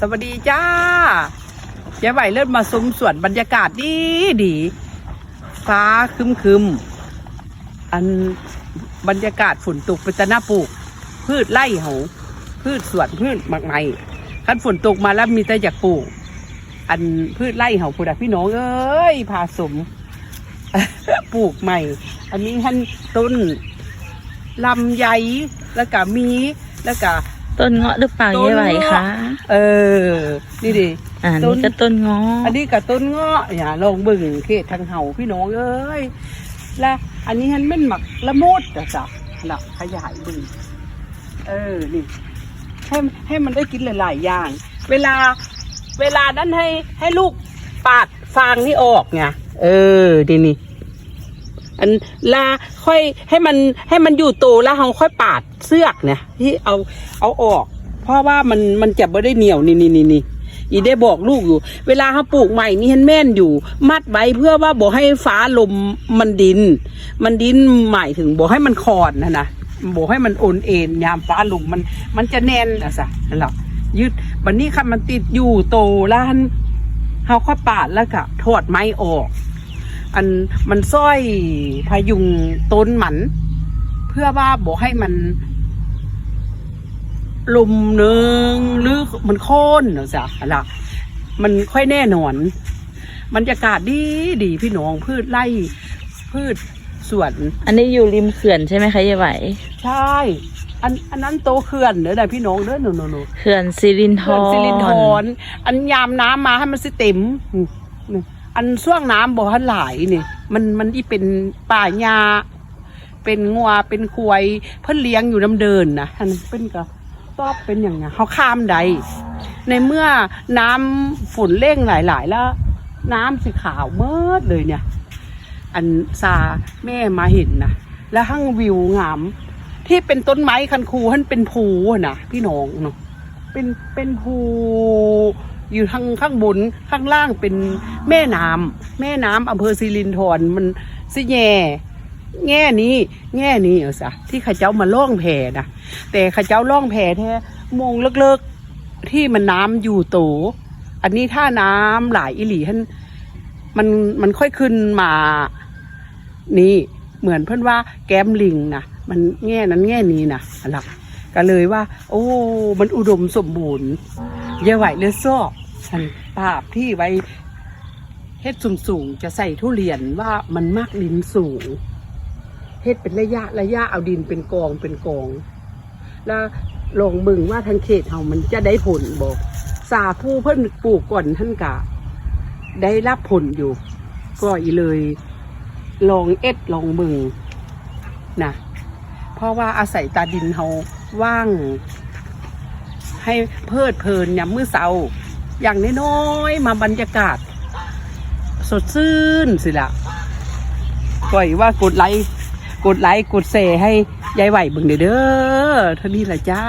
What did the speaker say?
สวัสดีจ้าเจ๊ไหวเลิศมาซุ้มสวนบรรยากาศดีดีฟ้าคึมคึมอันบรรยากาศฝนตกเป็นตะนาปลูก พืชไร่เหาพืชสวนพืชมากไม้คันฝนตกมาแล้วมีแต่อยากปลูก อันพืชไร่เหาพูดอะพี่น้องเอ้ยผาสมปลูกใหม่ อันนี้ท่านต้นลำไยแล้วก็มีแล้วก็ ต้นเงาะหรือเปล่าต้นยายไหวเงาะคะเออ นี่ดิอ่าต้นี่นก็ต้นเงาะอันนี้กับต้นเงาะอย่าลองเบิ่งเขตทางเฮาพี่น้องเอ้ยและอันนี้มันเป็นหมักละมุดอะจ้ะน่ะขยายเบิ่งเออนี่ให้ให้มันได้กินหลายๆอย่าง เวลาเวลานั้นให้ให้ลูกปาดฟางนี่ออกไงเออดีนี่ อันลาค่อยให้มันให้มันอยู่โตแล้วเราค่อยปาดเสือกเนี่ยที่เอาเอาออก เพราะว่ามันมันจะไม่ได้เหนียวนี่นี่นี่นี่อีได้บอกลูกอยู่ เวลาเขาปลูกใหม่นี่เห็นแม่นอยู่ มัดไว้เพื่อว่าบอกให้ฟ้าลมมันดิน มันดินหมายถึงบอกให้มันคอนนะนะบอกให้มันโอนเอ็นยามฟ้าลมมันมันจะแน่นอะสะนั่นแหละยืดวันนี้คันมันติดอยู่โตแล้วเขาค่อยปาดแล้วก็ถอดไม้ออก อันมันสร้อยพยุงต้นหมัน เพื่อว่าบอกให้มันลมหนึ่งหรือมันโค่นเนอะจ้ะอะไรมันค่อยแน่นอนบรรยากาศดีดีพี่น้องพืชไร่พืชสวน อันนี้อยู่ริมเขื่อนใช่ไหมคะยายไหวใช่ อันอันนั้นโตเขื่อนเด้อนะพี่น้องเด้อหนูหนูหนูเขื่อนสิรินธเขื่อนรสิรินธรอันยามน้ำมาให้มันสิเต็ม อันช่วงน้ำบ่ทันหลายนี่มันมันที่เป็นป่าหญ้าเป็นงัวเป็นควายเพิ่นเลี้ยงอยู่น้ำเดินนะอันเป็นก็ตอบเป็นอย่างเงี้ยเขาข้ามใด ในเมื่อน้ำฝนเร่งหลาย ๆ แล้ว น้ำสีขาวเมิดเลยเนี่ย อันซาแม่มาเห็นนะแล้วห้างวิวงาม ที่เป็นต้นไม้คันคูท่านเป็นภูนะพี่น้องเนาะเป็นเป็นภู อยู่ข้างข้างบนข้างล่างเป็นแม่น้ำแม่น้ำอำเภอสิรินธรมันสิแย่แง่นี้ แง่นี้เอาซะที่ข้าเจ้ามาล่องแพนะแต่ข้าเจ้าล่องแพแท้มงเลิกๆที่มันน้ำอยู่โต อันนี้ถ้าน้ำหลายอิหลีท่านมันมันค่อยขึ้นมา นี่เหมือนเพื่อนว่าแก้มลิงนะมันแง่นั้นแง่นี้นะอะไรก็เลยว่า โอ้ มันอุดมสมบูรณ์ อย่าไหวเลยซอกฉันภาพที่ไว้เฮ็ดสูงๆจะใส่ทุเรียนว่ามันมากดินสูงเฮ็ดเป็นระยะระยะเอาดินเป็นกองเป็นกอง แล้วลองเบึงว่าทางเขตเฮามันจะได้ผลบอกสาผู้เพิ่นปลูกก่อนท่านกะ ได้รับผลอยู่ ก็อีเลย ลองเอ็ดลองเบึงนะเพราะว่าอาศัยตาดินเฮาว่าง ให้เพลิดเพลินยามมื้อเช้าอย่างน้อยๆมาบรรยากาศ สดชื่นสิละก่อยว่ากดไลค์กดไลค์กดแชร์ให้ยายไหวบึงเด้อเด้อเท่านี้แหละจ้า